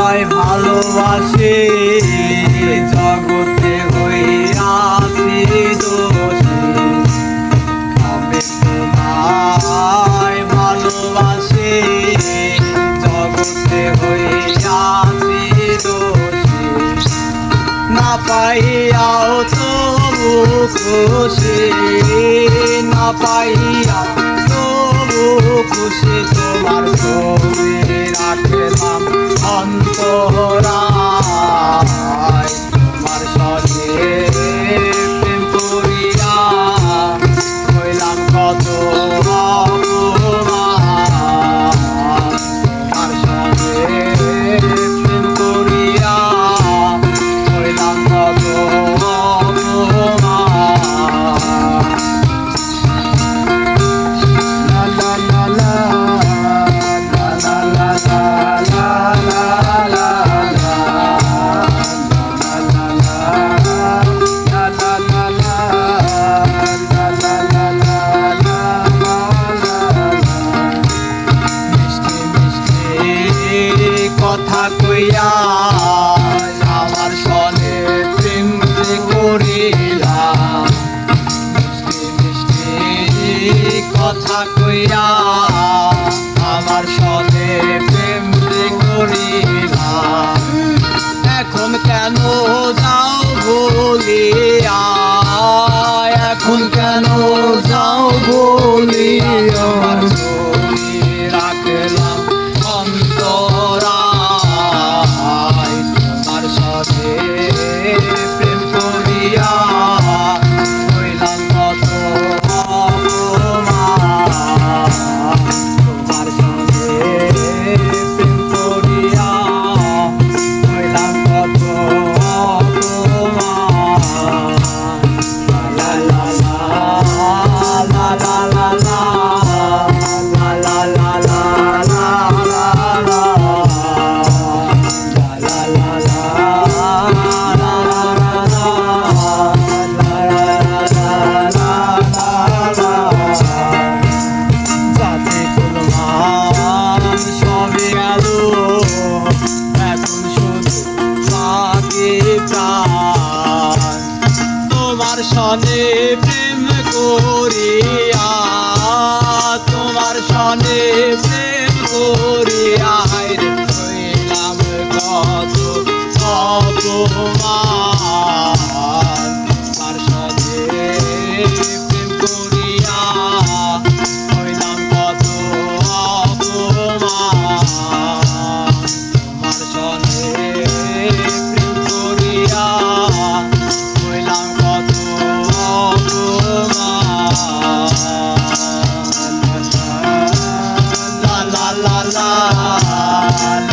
সবাই ভালোবাসে, জগতে হইয়াছি দোষী। আমি জগতে হইয়াছি দোষী। না পাইয়াও তবু খুশি, না পাইয়া তবু খুশি। কথা কইয়া আমার সনে চিন্তি যে করিলা। কথা কইয়া আমার সনে চিন্তি করিলা। এখন কেন যাও বলিয়া? এখন কেন যাও বলিয়া? সনে প্রেম করিয়া তোমার সনে প্রেম করিয়া কত অপমান। Lord.